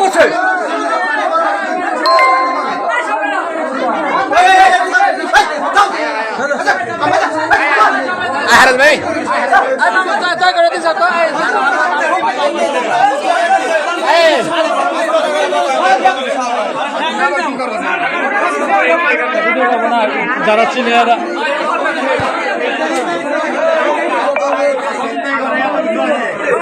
বসে হারাজ ভাই যারা চিনে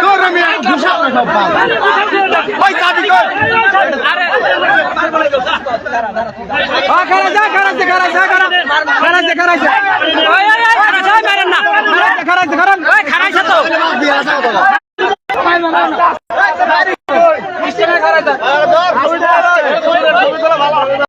Corre, mi ha bruciato il papà! ওই চাবি কই খারাজা খারাজা খারাজা খারাজা খারাজা ওই ওই খারাজা মেরেন না। খারাজা খারাজা খারান ওই খারাজা তো।